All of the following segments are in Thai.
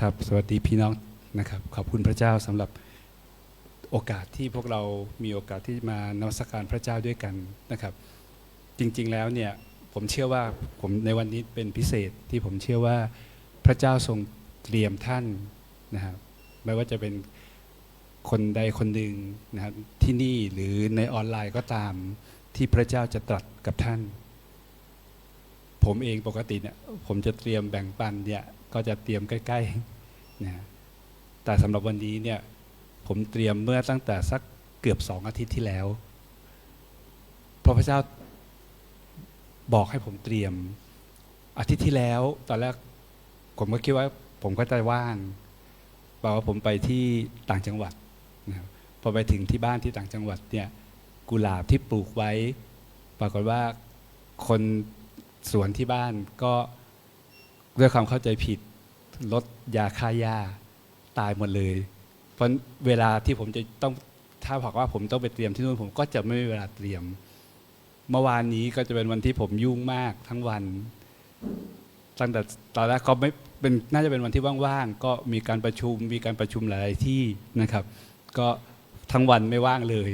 ครับ สวัสดีพี่น้องนะครับ ขอบคุณพระเจ้าสำหรับโอกาสที่พวกเรามีโอกาสที่มานมัสการพระเจ้าด้วยกันนะครับ จริงๆแล้วเนี่ยผมเชื่อว่าผมในวันนี้เป็นพิเศษที่ผมเชื่อว่าพระเจ้าทรงเตรียมท่านนะครับไม่ว่าจะเป็นคนใดคนหนึ่งนะครับที่นี่หรือในออนไลน์ก็ตามที่พระเจ้าจะตรัสกับท่าน ผมเองปกติเนี่ยผมจะเตรียมแบ่งปันเนี่ย ก็จะเตรียมใกล้ๆนะแต่สำหรับวันนี้เนี่ยผมเตรียมเมื่อตั้งแต่สักเกือบสองอาทิตย์ที่แล้วเพราะพระเจ้าบอกให้ผมเตรียมอาทิตย์ที่แล้ว ตอนแรกผมก็คิดว่าผมก็จะว่างบอกว่าผมไปที่ต่างจังหวัดนะครับพอไปถึงที่บ้านที่ต่างจังหวัดเนี่ยกุหลาบที่ปลูกไว้ ปรากฏว่าคนสวนที่บ้านก็ด้วยความเข้าใจผิด ลดยาฆ่าหญ้าตายหมดเลย เพราะเวลาที่ผมจะต้องถ้าบอกว่าผมต้องไปเตรียมที่นู่นผมก็จะไม่มีเวลาเตรียม เมื่อวานนี้ก็จะเป็นวันที่ผมยุ่งมากทั้งวันตั้งแต่ตอนแรกก็ไม่เป็นน่าจะเป็นวันที่ว่างๆก็มีการประชุมมีการประชุมหลายๆที่นะครับ ก็ทั้งวันไม่ว่างเลย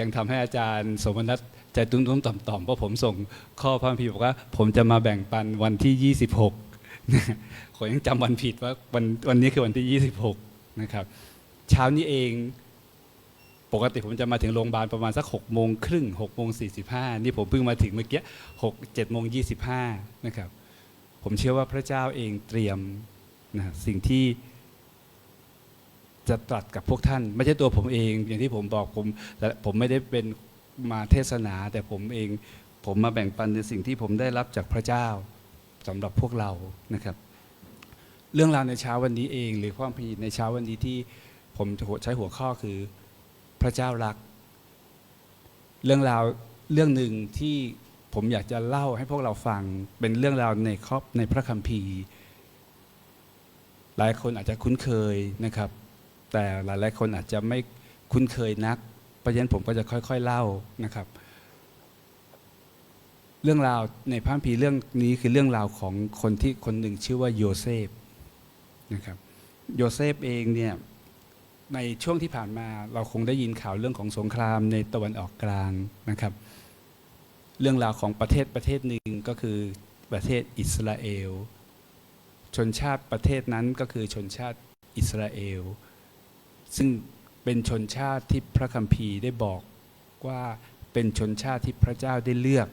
ยังทำให้อาจารย์สมนัทใจตุ้มๆต่อมๆเพราะผมส่งข้อพระคัมภีร์บอกว่า ผมจะมาแบ่งปันวันที่ 26 นะผมยังจำวันผิดว่าวันวันนี้คือวันที่ 26 นะครับ เช้านี้เองปกติผมจะมาถึงโรงพยาบาลประมาณสัก6โมงครึ่ง6โมง45 นี่ผมเพิ่งมาถึงเมื่อกี้6 7โมง25 นะครับ ผมเชื่อว่าพระเจ้าเองเตรียมนะสิ่งที่จะตรัสกับพวกท่าน ไม่ใช่ตัวผมเอง อย่างที่ผมบอกผมแต่ผมไม่ได้เป็นมาเทศนา แต่ผมเองผมมาแบ่งปันในสิ่งที่ผมได้รับจากพระเจ้า สำหรับพวกเรานะครับ เรื่องราวในเช้าวันนี้เอง หรือความพีในเช้าวันนี้ที่ผมใช้หัวข้อคือพระเจ้ารัก เรื่องราวเรื่องหนึ่งที่ผมอยากจะเล่าให้พวกเราฟังเป็นเรื่องราวในครอบในพระคัมภีร์ หลายคนอาจจะคุ้นเคยนะครับ แต่หลายๆคนอาจจะไม่คุ้นเคยนักเพราะฉะนั้นผมก็จะค่อย ๆเล่านะครับ เรื่องราวในพระคัมภีร์เรื่องนี้คือเรื่องราวของคนที่คนหนึ่งชื่อว่าโยเซฟนะครับโยเซฟเองเนี่ยในช่วงที่ผ่านมาเราคงได้ยินข่าวเรื่องของสงครามในตะวันออกกลางนะครับ เรื่องราวของประเทศประเทศหนึ่งก็คือประเทศอิสราเอล ชนชาติประเทศนั้นก็คือชนชาติอิสราเอล ซึ่งเป็นชนชาติที่พระคัมภีร์ได้บอกว่าเป็นชนชาติที่พระเจ้าได้เลือก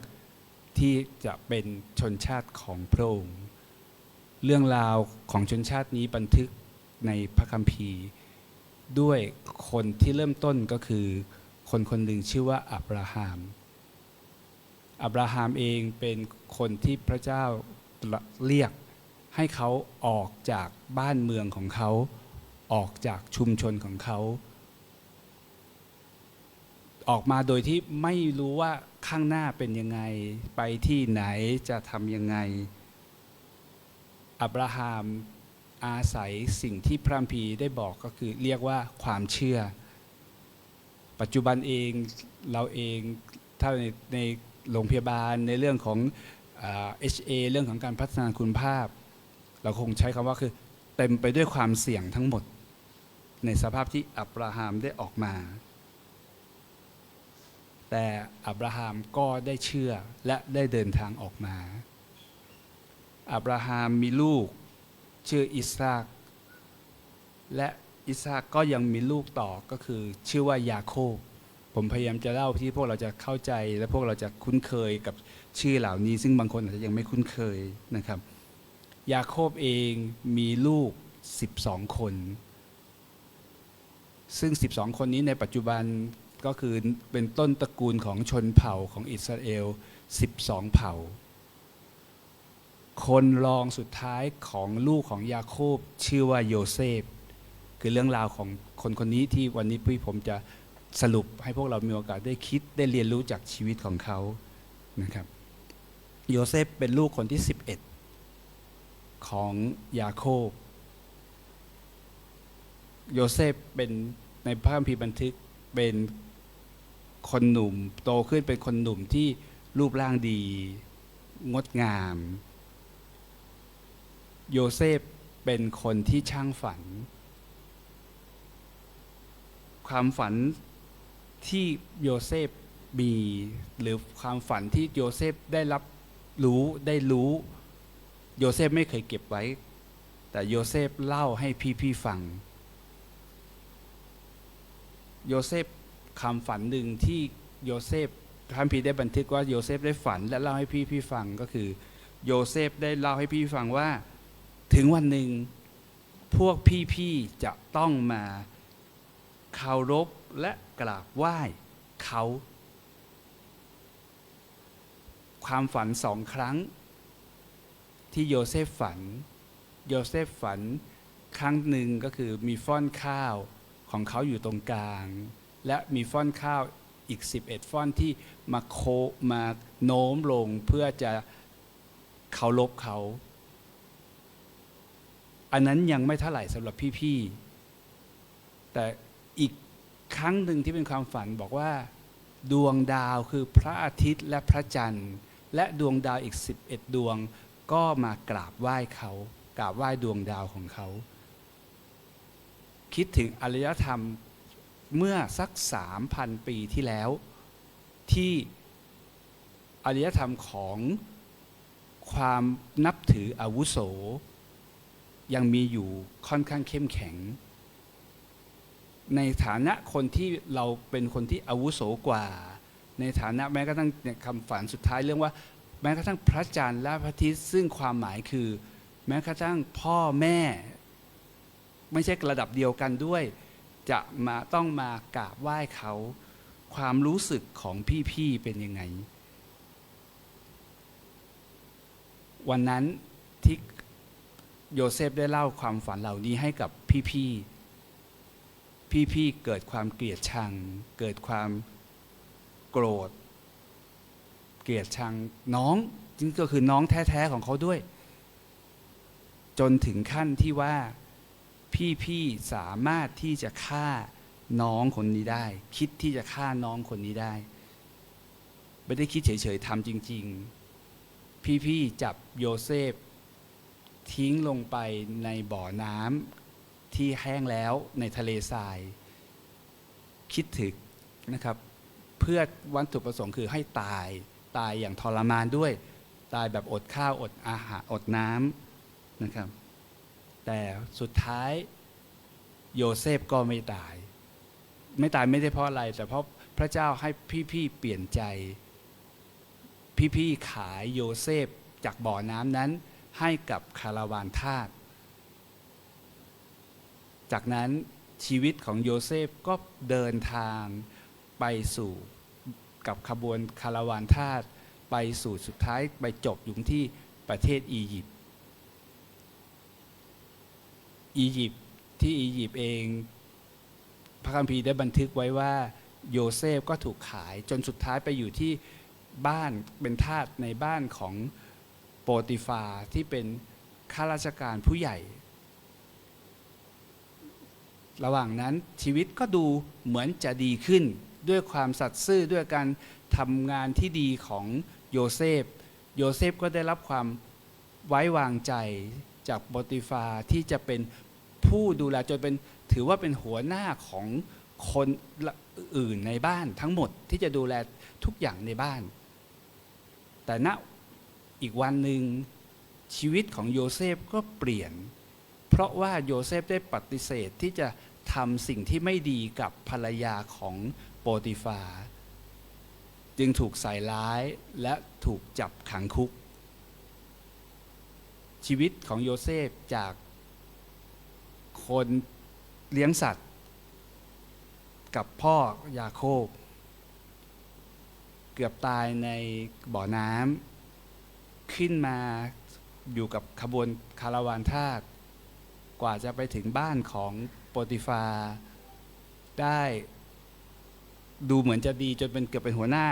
ที่จะเป็นชนชาติของพระองค์ เรื่องราวของชนชาตินี้บันทึกในพระคัมภีร์ ด้วยคนที่เริ่มต้นก็คือ คนคนหนึ่งชื่อว่าอับราฮัม อับราฮัมเองเป็นคนที่พระเจ้าเรียกให้เขาออกจากบ้านเมืองของเขา ออกจากชุมชนของเขา ออกมาโดยที่ไม่รู้ว่า ข้างหน้าเป็นยังไง ไปที่ไหนจะทำยังไง อับราฮัมอาศัยสิ่งที่พระคัมภีได้บอกก็คือเรียกว่าความเชื่อ ปัจจุบันเองเราเองถ้าในในโรงพยาบาลในเรื่องของเอชเอเรื่องของการพัฒนาคุณภาพ เราคงใช้คำว่าคือเต็มไปด้วยความเสี่ยงทั้งหมด ในสภาพที่อับราฮัมได้ออกมา แต่อับราฮัมก็ได้เชื่อและได้เดินทางออกมา อับราฮัมมีลูกชื่ออิสราคและอิสราคก็ยังมีลูกต่อก็คือชื่อว่ายาโคบ ผมพยายามจะเล่าที่พวกเราจะเข้าใจและพวกเราจะคุ้นเคยกับชื่อเหล่านี้ ซึ่งบางคนอาจจะยังไม่คุ้นเคยนะครับ ยาโคบเองมีลูก 12 คน ซึ่ง 12 คนนี้ในปัจจุบัน ก็คือเป็นต้นตระกูลของชนเผ่าของอิสราเอล 12 เผ่า คนรองสุดท้ายของลูกของยาโคบชื่อว่าโยเซฟ คือเรื่องราวของคนคนนี้ที่วันนี้พี่ผมจะสรุปให้พวกเรามีโอกาสได้คิดได้เรียนรู้จากชีวิตของเขานะครับโยเซฟเป็นลูกคนที่ 11 ของยาโคบ โยเซฟเป็นในพระคัมภีร์บันทึกเป็น คนหนุ่ม โตขึ้นเป็นคนหนุ่มที่รูปร่างดี งดงาม โยเซฟเป็นคนที่ช่างฝัน ความฝันที่โยเซฟมีหรือความฝันที่โยเซฟได้รับรู้ได้รู้ โยเซฟไม่เคยเก็บไว้ แต่โยเซฟเล่าให้พี่ๆฟัง โยเซฟ คำฝันหนึ่งที่โยเซฟพระคัมภีได้บันทึกว่าโยเซฟได้ฝันและเล่าให้พี่ๆฟังก็คือโยเซฟได้เล่าให้พี่ฟังว่า ถึงวันหนึ่งพวกพี่ๆจะต้องมาเคารพและกราบไหว้เขา ความฝันสองครั้ง ที่โยเซฟฝัน โยเซฟฝันครั้งหนึ่งก็คือมีฟ้อนข้าวของเขาอยู่ตรงกลาง และมีฟ้อนข้าวอีก 11ฟ้อนที่มาโคมาโน้มลงเพื่อจะเคารพเขา อันนั้นยังไม่เท่าไหร่สำหรับพี่ๆ แต่อีกครั้งหนึ่งที่เป็นความฝันบอกว่า ดวงดาวคือพระอาทิตย์และพระจันทร์ และดวงดาวอีก 11 ดวงก็มากราบไหว้เขา กราบไหว้ดวงดาวของเขา คิดถึงอารยธรรม เมื่อสัก 3,000 ปีที่แล้ว ที่อารยธรรมของความนับถืออาวุโส ยังมีอยู่ค่อนข้างเข้มแข็ง ในฐานะคนที่เราเป็นคนที่อาวุโสกว่า ในฐานะแม้กระทั่งคำฝันสุดท้ายเรื่องว่า แม้กระทั่งพระจันทร์และพระอาทิตย์ซึ่งความหมายคือ แม้กระทั่งพ่อแม่ ไม่ใช่ระดับเดียวกันด้วย จะมาต้องมากราบไหว้เขาความรู้สึกของพี่ๆเป็นยังไง วันนั้นที่โยเซฟได้เล่าความฝันเหล่านี้ให้กับพี่ๆ พี่ๆ เกิดความเกลียดชัง เกิดความโกรธ เกลียดชังน้องจริงๆก็คือน้องแท้ๆของเขาด้วย จนถึงขั้นที่ว่า พี่ๆสามารถที่จะฆ่าน้องคนนี้ได้ คิดที่จะฆ่าน้องคนนี้ได้ ไม่ได้คิดเฉยๆทำจริง ๆ พี่ๆจับโยเซฟ ทิ้งลงไปในบ่อน้ำที่แห้งแล้วในทะเลทราย คิดถึงนะครับ เพื่อวัตถุประสงค์คือให้ตายตายอย่างทรมานด้วย ตายแบบอดข้าวอดอาหารอดน้ำนะครับ แต่สุดท้ายโยเซฟก็ไม่ตาย ไม่ตายไม่ได้เพราะอะไร แต่เพราะพระเจ้าให้พี่ๆเปลี่ยนใจ พี่ๆขายโยเซฟจากบ่อน้ำนั้นให้กับคาราวานทาสจากนั้นชีวิตของโยเซฟก็เดินทางไปสู่กับขบวนคาราวานทาสไปสู่สุดท้ายไปจบอยู่ที่ประเทศอียิปต์ อียิปต์ที่อียิปต์เอง พระคัมภีร์ได้บันทึกไว้ว่าโยเซฟก็ถูกขายจนสุดท้ายไปอยู่ที่บ้านเป็นทาสในบ้านของโปรติฟาที่เป็นข้าราชการผู้ใหญ่ ระหว่างนั้นชีวิตก็ดูเหมือนจะดีขึ้น ด้วยความสัตย์ซื่อด้วยการทำงานที่ดีของโยเซฟ โยเซฟก็ได้รับความไว้วางใจ จากโปติฟาที่จะเป็นผู้ดูแลจนเป็นถือว่าเป็นหัวหน้าของคนอื่นในบ้านทั้งหมดที่จะดูแลทุกอย่างในบ้าน แต่ณอีกวันหนึ่งชีวิตของโยเซฟก็เปลี่ยน เพราะว่าโยเซฟได้ปฏิเสธที่จะทำสิ่งที่ไม่ดีกับภรรยาของโปติฟา จึงถูกใส่ร้ายและถูกจับขังคุก ชีวิตของโยเซฟจากคนเลี้ยงสัตว์ กับพ่อยาโคบ เกือบตายในบ่อน้ำขึ้นมาอยู่กับขบวนคาราวานทาสกว่าจะไปถึงบ้านของโปรติฟาได้ดูเหมือนจะดีจนเป็นเกือบเป็นหัวหน้า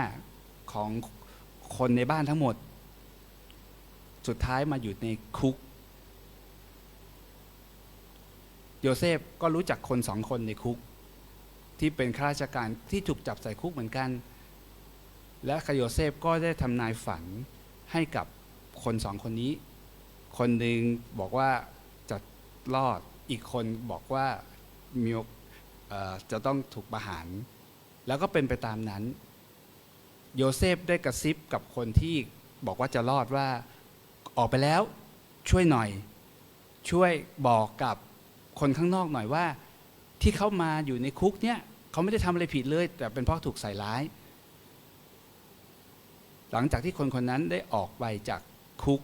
ของคนในบ้านทั้งหมด สุดท้ายมาอยู่ในคุก โยเซฟก็รู้จักคนสองคนในคุก ที่เป็นข้าราชการที่ถูกจับใส่คุกเหมือนกัน และโยเซฟก็ได้ทำนายฝันให้กับคนสองคนนี้ คนหนึ่งบอกว่าจะรอดอีกคนบอกว่ามีจะต้องถูกประหาร แล้วก็เป็นไปตามนั้น โยเซฟได้กระซิบกับคนที่บอกว่าจะรอดว่า ออกไปแล้วช่วยหน่อย ช่วยบอกกับคนข้างนอกหน่อยว่า ที่เขามาอยู่ในคุกเนี่ยเขาไม่ได้ทำอะไรผิดเลย แต่เป็นเพราะถูกใส่ร้าย หลังจากที่คนคนนั้นได้ออกไปจากคุก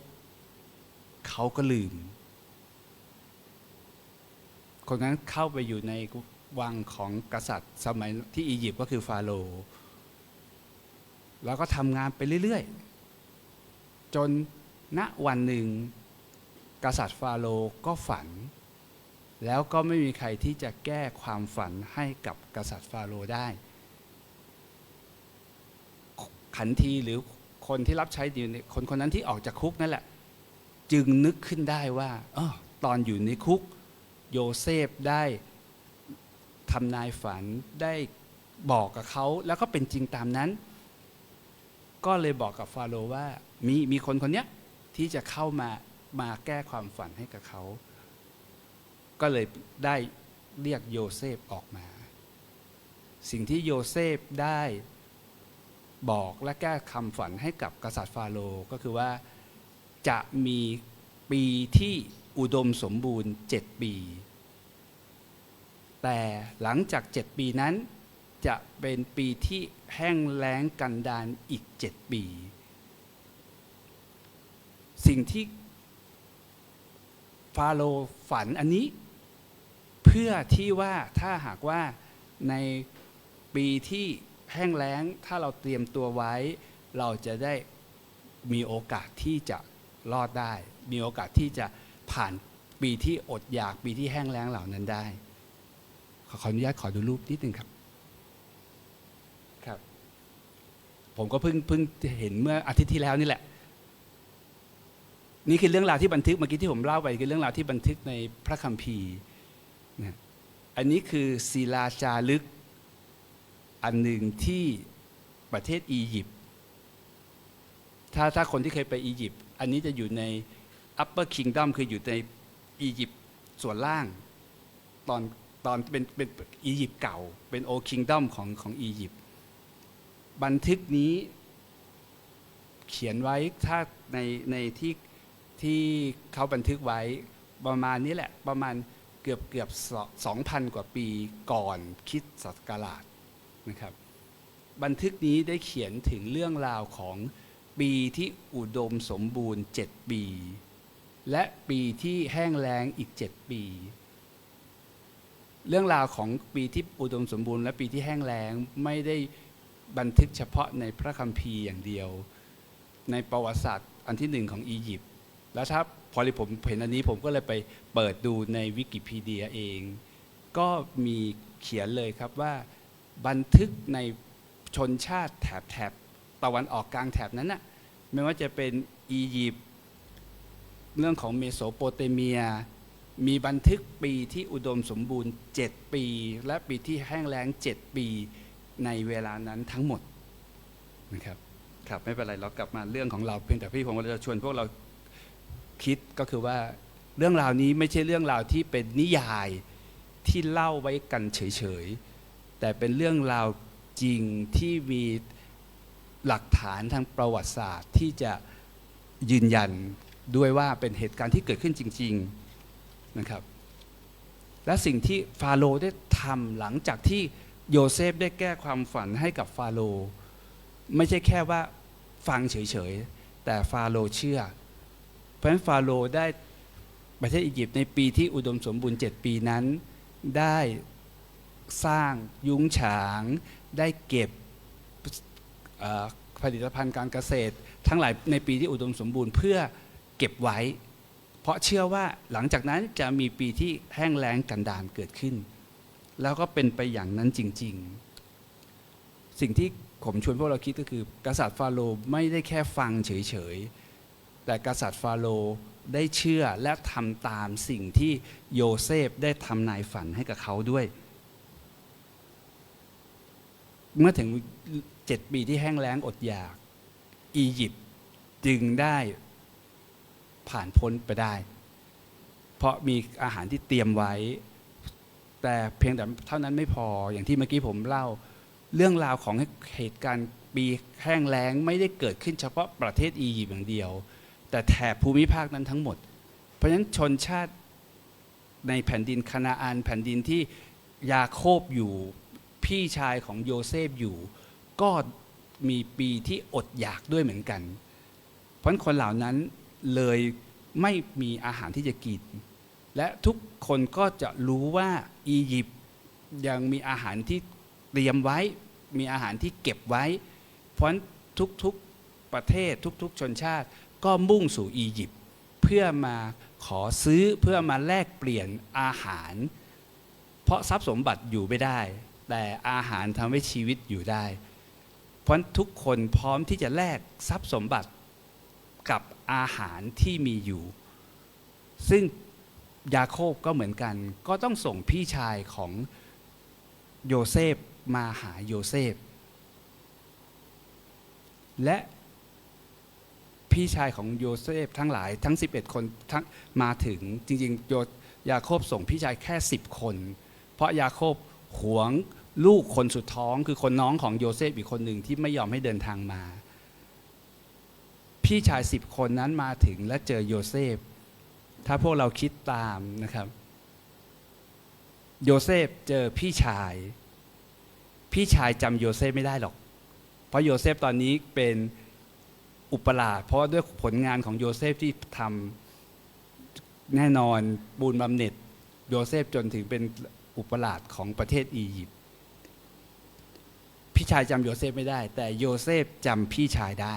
เขาก็ลืม คนนั้นเข้าไปอยู่ในวังของกษัตริย์ สมัยที่อียิปต์ก็คือฟาโรห์แล้วก็ทำงานไปเรื่อย ๆ จน ณวันหนึ่ง กษัตริย์ฟาโรห์ก็ฝัน แล้วก็ไม่มีใครที่จะแก้ความฝันให้กับกษัตริย์ฟาโรห์ได้ ขันทีหรือคนที่รับใช้อยู่ในคนคนนั้นที่ออกจากคุกนั่นแหละ จึงนึกขึ้นได้ว่าออตอนอยู่ในคุก โยเซฟได้ทำนายฝันได้บอกกับเขาแล้วก็เป็นจริงตามนั้น ก็เลยบอกกับฟาโรห์ว่ามีมีคนคนเนี้ย ที่จะเข้ามามาแก้ความฝันให้กับเขา ก็เลยได้เรียกโยเซฟออกมา สิ่งที่โยเซฟได้บอกและแก้คำฝันให้กับกษัตริย์ฟาโรห์ก็คือว่าจะมีปีที่อุดมสมบูรณ์เจ็ดปี แต่หลังจากเจ็ดปีนั้นจะเป็นปีที่แห้งแล้งกันดานอีกเจ็ดปี สิ่งที่ฟาโรฝันอันนี้ เพื่อที่ว่าถ้าหากว่าในปีที่แห้งแล้งถ้าเราเตรียมตัวไว้ เราจะได้มีโอกาสที่จะรอดได้ มีโอกาสที่จะผ่านปีที่อดอยากปีที่แห้งแล้งเหล่านั้นได้ ขอขออนุญาตขอดูรูปนิดนึงครับครับ ผมก็เพิ่งเพิ่งเห็นเมื่ออาทิตย์ที่แล้วนี่แหละ นี่คือเรื่องราวที่บันทึกเมื่อกี้ที่ผมเล่าไปคือเรื่องราวที่บันทึกในพระคัมภีร์นะอันนี้คือศิลาจารึก อันหนึ่งที่ประเทศอียิปต์ถ้าถ้าคนที่เคยไปอียิปต์อันนี้จะอยู่ใน Upper Kingdom คืออยู่ในอียิปต์ส่วนล่าง ตอนตอนเป็นเป็นอียิปต์เก่า เป็นโอคิงดอมของของอียิปต์บันทึกนี้เขียนไว้ถ้าในในที่ ที่เขาบันทึกไว้ประมาณนี้แหละประมาณเกือบเกือบสองพันกว่าปีก่อนคิดศักราชนะครับ บันทึกนี้ได้เขียนถึงเรื่องราวของปีที่อุดมสมบูรณ์ 7 ปี และปีที่แห้งแล้งอีก 7 ปี เรื่องราวของปีที่อุดมสมบูรณ์ และปีที่แห้งแล้งไม่ได้บันทึกเฉพาะในพระคัมภีร์อย่างเดียว ในประวัติศาสตร์อันที่หนึ่งของอียิปต์ แล้วถ้าพอผมเห็นอันนี้ผมก็เลยไปเปิดดูในวิกิพีเดียเอง ก็มีเขียนเลยครับว่าบันทึกในชนชาติแถบแถบตะวันออกกลางแถบนั้นน่ะไม่ว่าจะเป็นอียิปต์เรื่องของเมโสโปเตเมีย มีบันทึกปีที่อุดมสมบูรณ์ 7 ปี และปีที่แห้งแล้ง 7 ปีในเวลานั้นทั้งหมดนะครับครับไม่เป็นไรเรากลับมาเรื่องของเราเพียงแต่พี่ผมเราจะชวนพวกเรา คิดก็คือว่าเรื่องราวนี้ไม่ใช่เรื่องราวที่เป็นนิยายที่เล่าไว้กันเฉยๆ แต่เป็นเรื่องราวจริงที่มีหลักฐานทางประวัติศาสตร์ที่จะยืนยันด้วยว่าเป็นเหตุการณ์ที่เกิดขึ้นจริงๆนะครับ และสิ่งที่ฟาโรห์ได้ทำหลังจากที่โยเซฟได้แก้ความฝันให้กับฟาโรห์ไม่ใช่แค่ว่าฟังเฉยๆ แต่ฟาโรห์เชื่อ เพราะฉะนั้นฟาโรห์ได้ประเทศอียิปต์ในปีที่อุดมสมบูรณ์ 7 ปีนั้น ได้สร้างยุ้งฉาง ได้เก็บผลิตภัณฑ์การเกษตร ทั้งหลายในปีที่อุดมสมบูรณ์เพื่อเก็บไว้ เพราะเชื่อว่าหลังจากนั้นจะมีปีที่แห้งแล้งกันดานเกิดขึ้น แล้วก็เป็นไปอย่างนั้นจริง ๆ สิ่งที่ผมชวนพวกเราคิดก็คือกษัตริย์ฟาโรห์ไม่ได้แค่ฟังเฉยๆ แต่กษัตริย์ฟาโรห์ได้เชื่อและทำตามสิ่งที่โยเซฟได้ทำนายฝันให้กับเขาด้วย เมื่อถึงเจ็ดปีที่แห้งแล้งอดอยาก อียิปต์จึงได้ผ่านพ้นไปได้ เพราะมีอาหารที่เตรียมไว้ แต่เพียงแต่เท่านั้นไม่พออย่างที่เมื่อกี้ผมเล่า เรื่องราวของเหตุการณ์ปีแห้งแล้งไม่ได้เกิดขึ้นเฉพาะประเทศอียิปต์อย่างเดียว แต่แถบภูมิภาคนั้นทั้งหมด เพราะฉะนั้นชนชาติในแผ่นดินคานาอันแผ่นดินที่ยาโคบอยู่พี่ชายของโยเซฟอยู่ ก็มีปีที่อดอยากด้วยเหมือนกัน เพราะฉะนั้นคนเหล่านั้นเลยไม่มีอาหารที่จะกิน และทุกคนก็จะรู้ว่าอียิปต์ยังมีอาหารที่เตรียมไว้ มีอาหารที่เก็บไว้ เพราะฉะนั้นทุกๆประเทศทุกๆชนชาติ ก็มุ่งสู่อียิปต์เพื่อมาขอซื้อเพื่อมาแลกเปลี่ยนอาหาร เพราะทรัพย์สมบัติอยู่ไม่ได้ แต่อาหารทำให้ชีวิตอยู่ได้ เพราะทุกคนพร้อมที่จะแลกทรัพย์สมบัติกับอาหารที่มีอยู่ ซึ่งยาโคบก็เหมือนกัน ก็ต้องส่งพี่ชายของโยเซฟมาหาโยเซฟ และ พี่ชายของโยเซฟทั้งหลายทั้ง 11 คนทั้งมาถึงจริงๆโยยาโคบส่งพี่ชายแค่ 10 คน เพราะยาโคบหวงลูกคนสุดท้องคือคนน้องของโยเซฟอีกคนหนึ่งที่ไม่ยอมให้เดินทางมา พี่ชายสิบคนนั้นมาถึงและเจอโยเซฟ ถ้าพวกเราคิดตามนะครับ โยเซฟเจอพี่ชาย พี่ชายจำโยเซฟไม่ได้หรอก เพราะโยเซฟตอนนี้เป็น อุปราชเพราะด้วยผลงานของโยเซฟที่ทำแน่นอนบูนบำเหน็จโยเซฟจนถึงเป็นอุปราชของประเทศอียิปต์พี่ชายจำโยเซฟไม่ได้ แต่โยเซฟจำพี่ชายได้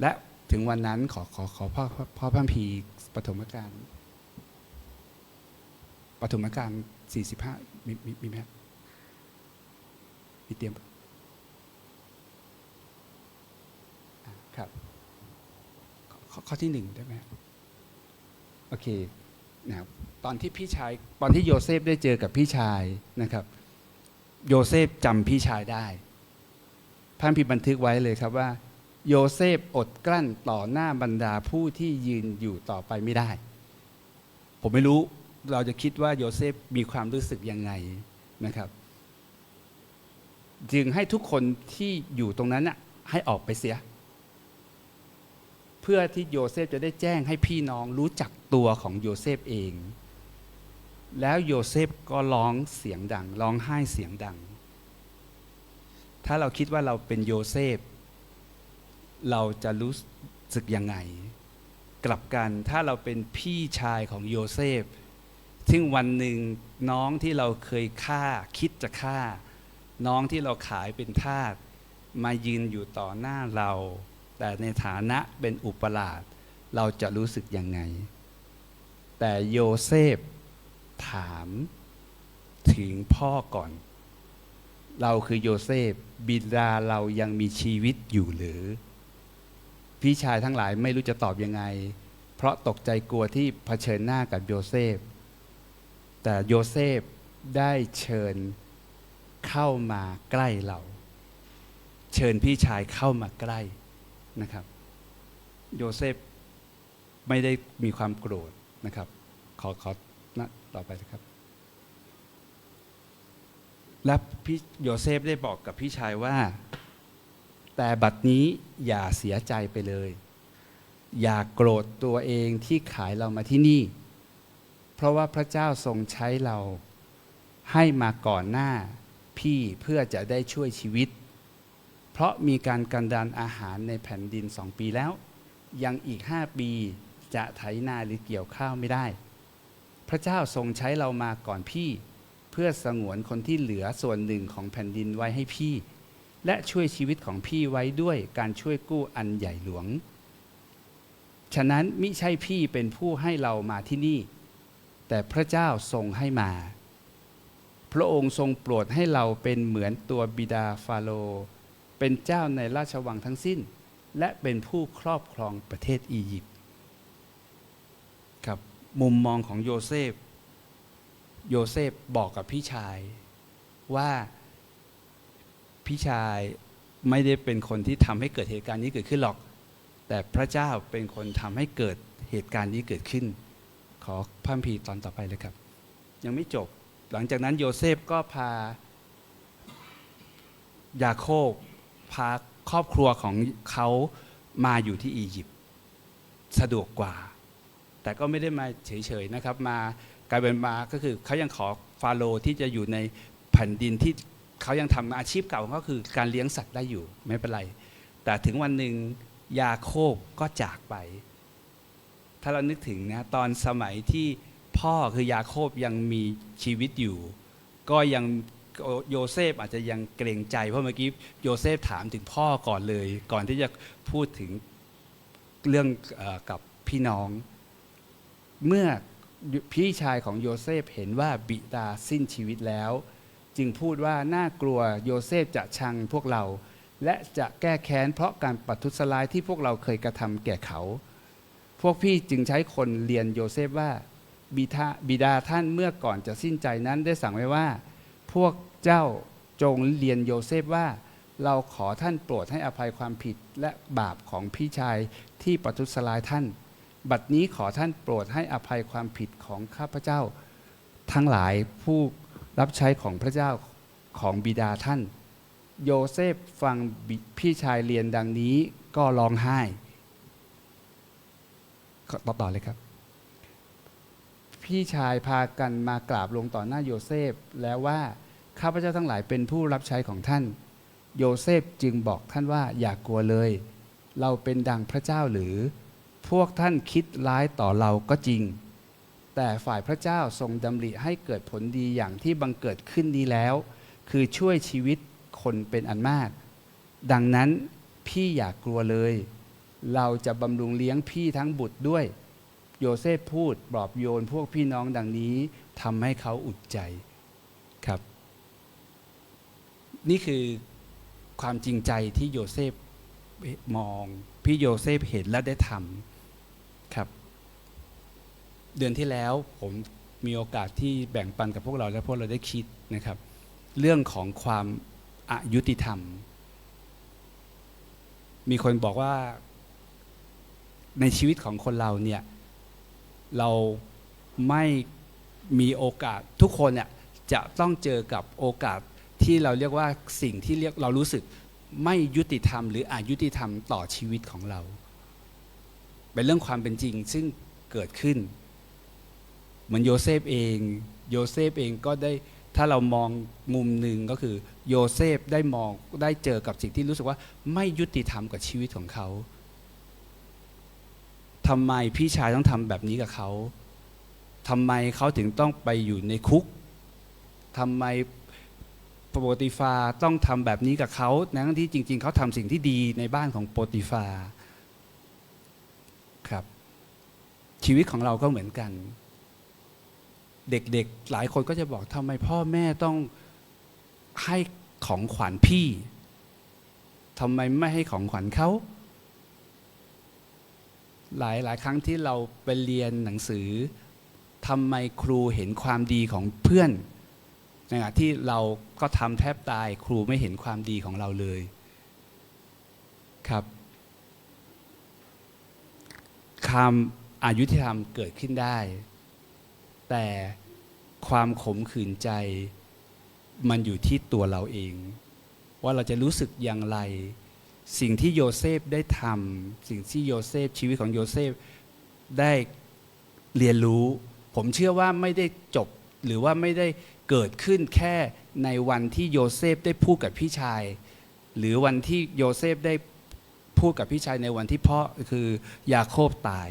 และถึงวันนั้นขอขอขอพ่อพ่อพ่อพัมพีปฐมกาลปฐมกาลสี่สิบห้ามีมีมีไหมมีเตรียมปะอะ ครับข,ข้อที่หนึ่งได้ไหมโอเคนะครับตอนที่พี่ชายตอนที่โยเซฟได้เจอกับพี่ชายนะครับ โยเซฟจำพี่ชายได้พระคัมพีร์บันทึกไว้เลยครับว่า โยเซฟอดกลั้นต่อหน้าบรรดาผู้ที่ยืนอยู่ต่อไปไม่ได้ ผมไม่รู้เราจะคิดว่าโยเซฟมีความรู้สึกยังไงนะครับ จึงให้ทุกคนที่อยู่ตรงนั้นน่ะให้ออกไปเสีย เพื่อที่โยเซฟจะได้แจ้งให้พี่น้องรู้จักตัวของโยเซฟเอง แล้วโยเซฟก็ร้องเสียงดัง ร้องไห้เสียงดัง ถ้าเราคิดว่าเราเป็นโยเซฟ เราจะรู้สึกยังไง กลับกันถ้าเราเป็นพี่ชายของโยเซฟ ซึ่งวันหนึ่งน้องที่เราเคยฆ่าคิดจะฆ่า น้องที่เราขายเป็นทาสมายืนอยู่ต่อหน้าเรา แต่ในฐานะเป็นอุปราช เราจะรู้สึกยังไง แต่โยเซฟถามถึงพ่อก่อน เราคือโยเซฟบิดาเรายังมีชีวิตอยู่หรือ พี่ชายทั้งหลายไม่รู้จะตอบยังไง เพราะตกใจกลัวที่เผชิญหน้ากับโยเซฟ แต่โยเซฟได้เชิญเข้ามาใกล้เรา เชิญพี่ชายเข้ามาใกล้ นะครับ โยเซฟไม่ได้มีความโกรธนะครับ ขอขอนะต่อไปนะครับ และพี่โยเซฟได้บอกกับพี่ชายว่า แต่บัดนี้อย่าเสียใจไปเลย อย่าโกรธตัวเองที่ขายเรามาที่นี่ เพราะว่าพระเจ้าทรงใช้เราให้มาก่อนหน้าพี่เพื่อจะได้ช่วยชีวิต เพราะมีการกันดานอาหารในแผ่นดินสองปีแล้ว ยังอีกห้าปีจะไถนาหรือเกี่ยวข้าวไม่ได้ พระเจ้าทรงใช้เรามาก่อนพี่ เพื่อสงวนคนที่เหลือส่วนหนึ่งของแผ่นดินไว้ให้พี่ และช่วยชีวิตของพี่ไว้ด้วยการช่วยกู้อันใหญ่หลวง ฉะนั้นมิใช่พี่เป็นผู้ให้เรามาที่นี่ แต่พระเจ้าทรงให้มา พระองค์ทรงโปรดให้เราเป็นเหมือนตัวบิดาฟาโรห เป็นเจ้าในราชวังทั้งสิ้น และเป็นผู้ครอบครองประเทศอียิปต์ครับมุมมองของโยเซฟ โยเซฟบอกกับพี่ชายว่าพี่ชายไม่ได้เป็นคนที่ทำให้เกิดเหตุการณ์นี้เกิดขึ้นหรอก แต่พระเจ้าเป็นคนทำให้เกิดเหตุการณ์นี้เกิดขึ้น ขอพระคัมภีตอนต่อไปเลยครับ ยังไม่จบ หลังจากนั้นโยเซฟก็พายาโคบ พาครอบครัวของเขามาอยู่ที่อียิปต์สะดวกกว่า แต่ก็ไม่ได้มาเฉยๆนะครับ มากลายเป็นมาก็คือเขายังขอฟาโรห์ที่จะอยู่ในแผ่นดินที่เขายังทำอาชีพเก่าของเขาคือการเลี้ยงสัตว์ได้อยู่ไม่เป็นไร แต่ถึงวันหนึ่งยาโคบก็จากไป ถ้าเรานึกถึงนะตอนสมัยที่พ่อคือยาโคบยังมีชีวิตอยู่ ก็ยัง โยเซฟอาจจะยังเกรงใจ เพราะเมื่อกี้โยเซฟถามถึงพ่อก่อนเลย ก่อนที่จะพูดถึงเรื่องอกับพี่น้อง เมื่อพี่ชายของโยเซฟเห็นว่าบิดาสิ้นชีวิตแล้ว จึงพูดว่าน่ากลัวโยเซฟจะชังพวกเรา และจะแก้แค้นเพราะการปัทุษร้ายที่พวกเราเคยกระทำแก่เขา พวกพี่จึงใช้คนเรียนโยเซฟว่าบิดาท่านเมื่อก่อนจะสิ้นใจนั้นได้สั่งไว้ว่า พวกเจ้าจงเรียนโยเซฟว่า เราขอท่านโปรดให้อภัยความผิดและบาปของพี่ชายที่ปัทุษร้ายท่าน บัดนี้ขอท่านโปรดให้อภัยความผิดของข้าพเจ้า ทั้งหลายผู้รับใช้ของพระเจ้าของบิดาท่าน โยเซฟฟังพี่ชายเรียนดังนี้ก็ร้องไห้ต่อต่อเลยครับ พี่ชายพากันมากราบลงต่อหน้าโยเซฟแล้วว่า ข้าพเจ้าทั้งหลายเป็นผู้รับใช้ของท่าน โยเซฟจึงบอกท่านว่าอย่ากกลัวเลย เราเป็นดังพระเจ้าหรือ พวกท่านคิดร้ายต่อเราก็จริง แต่ฝ่ายพระเจ้าทรงดำริให้เกิดผลดีอย่างที่บังเกิดขึ้นนี้แล้ว คือช่วยชีวิตคนเป็นอันมาก ดังนั้นพี่อย่ากกลัวเลย เราจะบำรุงเลี้ยงพี่ทั้งบุตรด้วย โยเซฟพูดปลอบโยนพวกพี่น้องดังนี้ทำให้เขาอุ่นใจ นี่คือความจริงใจที่โยเซฟมอง พี่โยเซฟเห็นและได้ทำครับ เดือนที่แล้วผมมีโอกาสที่แบ่งปันกับพวกเราและพวกเราได้คิดนะครับ เรื่องของความอายุติธรรม มีคนบอกว่า ในชีวิตของคนเราเนี่ย เราไม่มีโอกาสทุกคนเนี่ยจะต้องเจอกับโอกาส ที่เราเรียกว่าสิ่งที่เรียกเรารู้สึกไม่ยุติธรรม หรืออายุติธรรมต่อชีวิตของเรา เป็นเรื่องความเป็นจริงซึ่งเกิดขึ้น เหมือนโยเซฟเอง โยเซฟเองก็ได้ถ้าเรามองมุมหนึ่งก็คือโยเซฟได้มองได้เจอกับสิ่งที่รู้สึกว่าไม่ยุติธรรมกับชีวิตของเขาทำไมพี่ชายต้องทำแบบนี้กับเขาทำไมเขาถึงต้องไปอยู่ในคุกทำไม โปรติฟาต้องทำแบบนี้กับเขาทั้งที่จริง ๆ เขาทำสิ่งที่ดีในบ้านของโปรติฟาครับ ชีวิตของเราก็เหมือนกัน เด็กๆหลายคนก็จะบอกทำไมพ่อแม่ต้องให้ของขวัญพี่ทำไมไม่ให้ของขวัญเขาหลายหลายครั้งที่เราไปเรียนหนังสือทำไมครูเห็นความดีของเพื่อน ในขณะที่เราก็ทำแทบตายครูไม่เห็นความดีของเราเลยครับความอายุที่ธรรมเกิดขึ้นได้ แต่ความขมขื่นใจ มันอยู่ที่ตัวเราเอง ว่าเราจะรู้สึกอย่างไร สิ่งที่โยเซฟได้ทำสิ่งที่โยเซฟชีวิตของโยเซฟได้เรียนรู้ ผมเชื่อว่าไม่ได้จบหรือว่าไม่ได้ เกิดขึ้นแค่ในวันที่โยเซฟได้พูดกับพี่ชาย หรือวันที่โยเซฟได้พูดกับพี่ชายในวันที่พ่อคือยาโคบตาย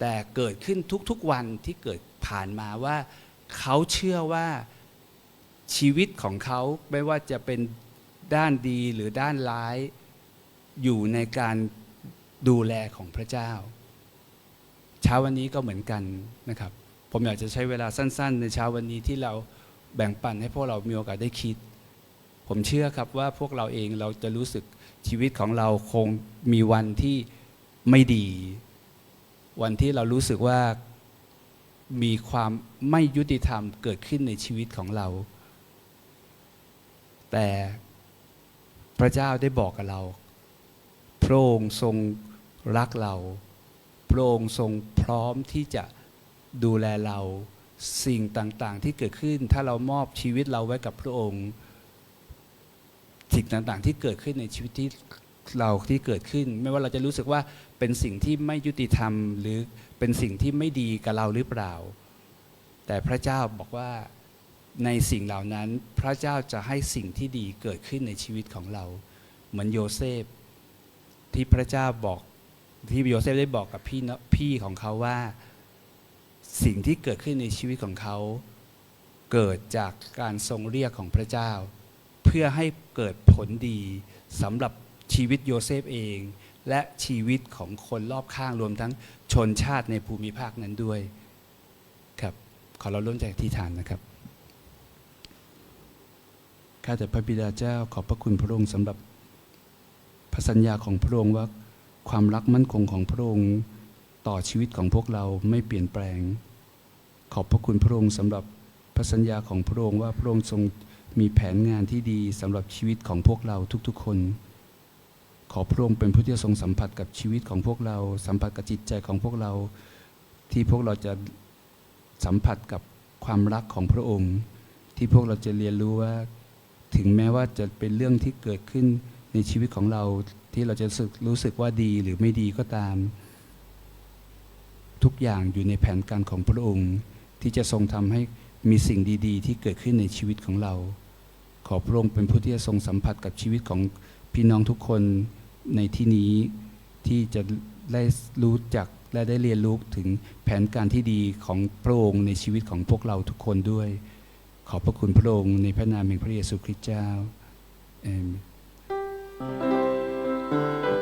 แต่เกิดขึ้นทุกๆวันที่เกิดผ่านมาว่าเขาเชื่อว่าชีวิตของเขาไม่ว่าจะเป็นด้านดีหรือด้านร้าย อยู่ในการดูแลของพระเจ้า เช้าวันนี้ก็เหมือนกันนะครับ ผมอยากจะใช้เวลาสั้น ๆ ในเช้าวันนี้ที่เราแบ่งปันให้พวกเรามีโอกาสได้คิด ผมเชื่อครับว่าพวกเราเองเราจะรู้สึกชีวิตของเราคงมีวันที่ไม่ดี วันที่เรารู้สึกว่ามีความไม่ยุติธรรมเกิดขึ้นในชีวิตของเรา แต่พระเจ้าได้บอกกับเรา พระองค์ทรงรักเรา พระองค์ทรงพร้อมที่จะ ดูแลเราสิ่งต่างๆ ที่เกิดขึ้น ถ้าเรามอบชีวิตเราไว้กับพระองค์ สิ่งต่างๆ ที่เกิดขึ้นในชีวิตที่เราที่เกิดขึ้น ไม่ว่าเราจะรู้สึกว่าเป็นสิ่งที่ไม่ยุติธรรม หรือเป็นสิ่งที่ไม่ดีกับเราหรือเปล่า แต่พระเจ้าบอกว่าในสิ่งเหล่านั้นพระเจ้าจะให้สิ่งที่ดีเกิดขึ้นในชีวิตของเรา เหมือนโยเซฟ ที่พระเจ้าบอกที่โยเซฟได้บอกกับพี่นพี่ของเขาว่า สิ่งที่เกิดขึ้นในชีวิตของเขา เกิดจากการทรงเรียกของพระเจ้า เพื่อให้เกิดผลดีสำหรับชีวิตโยเซฟเอง และชีวิตของคนรอบข้างรวมทั้งชนชาติในภูมิภาคนั้นด้วยครับขอเราร่วมใจอธิษฐานนะครับข้าแต่พระบิดาเจ้าขอบพระคุณพระองค์สำหรับพระสัญญาของพระองค์ว่าความรักมั่นคงของพระองค์ต่อชีวิตของพวกเราไม่เปลี่ยนแปลง ขอบพระคุณพระองค์สำหรับพระสัญญาของพระองค์ว่าพระองค์ทรงมีแผนงานที่ดีสำหรับชีวิตของพวกเราทุกๆคน ขอพระองค์เป็นผู้ที่ทรงสัมผัสกับชีวิตของพวกเรา สัมผัสกับจิตใจของพวกเรา ที่พวกเราจะสัมผัสกับความรักของพระองค์ ที่พวกเราจะเรียนรู้ว่า ถึงแม้ว่าจะเป็นเรื่องที่เกิดขึ้นในชีวิตของเราที่เราจะรู้สึกรู้สึกว่าดีหรือไม่ดีก็ตาม ทุกอย่างอยู่ในแผนการของพระองค์ ที่จะทรงทำให้มีสิ่งดี ๆ ที่เกิดขึ้นในชีวิตของเรา ขอพระองค์เป็นผู้ที่จะทรงสัมผัสกับชีวิตของพี่น้องทุกคนในที่นี้ที่จะได้รู้จักและได้เรียนรู้ถึงแผนการที่ดีของพระองค์ในชีวิตของพวกเราทุกคนด้วย ขอบพระคุณพระองค์ในพระนามแห่งพระเยซูคริสต์เจ้าเอเมน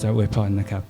พระเจ้าอวยพรนะครับ